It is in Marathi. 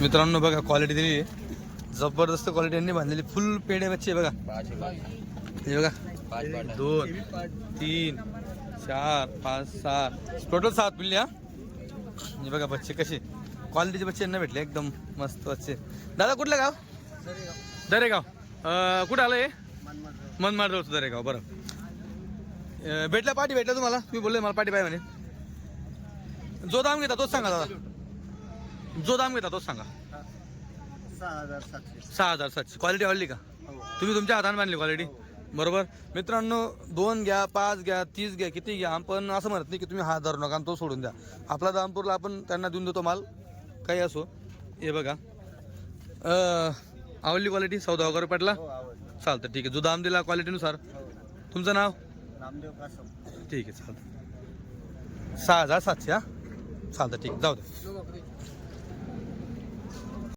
मित्रांनो बघा क्वालिटी दिली जबरदस्त क्वालिटी यांनी बांधलेली फुल पेढे बच्चे बघा. हे बघा. दोन तीन चार पाच सहा. टोटल सात पिल्ले हा? हे बघा बच्चे कसे. क्वालिटीचे बच्चे यांना भेटले एकदम मस्त बच्चे. दादा कुठलं गाव? दरेगाव. कुठं आलं हे मनमाड जवळचं दरेगाव बरं. अं, भेटला पाठी भेटला तुम्हाला? तुम्ही बोलले मला पाठी पाहिजे म्हणे. जो दाम घेता तोच सांगा दादा. जो दाम घेता तोच सांगा. सहा हजार सातशे. सहा हजार सातशे. क्वालिटी आवडली का? तुम्ही तुमच्या हाताने बांधली क्वालिटी बरोबर? मित्रांनो दोन घ्या पाच घ्या तीस घ्या किती घ्या आपण असं म्हणत नाही की तुम्ही हात धरू नका आणि तो सोडून द्या. आपला दामपूरला आपण त्यांना देऊन देतो माल. काही असो. हे बघा. आवडली क्वालिटी चौदा वगैरे पडला? हो चालतं ठीक आहे. जो दाम दिला क्वालिटीनुसार हो. तुमचं नाव? ठीक आहे चालतं सहा हजार सातशे हा? चालतं ठीक. जाऊ दे.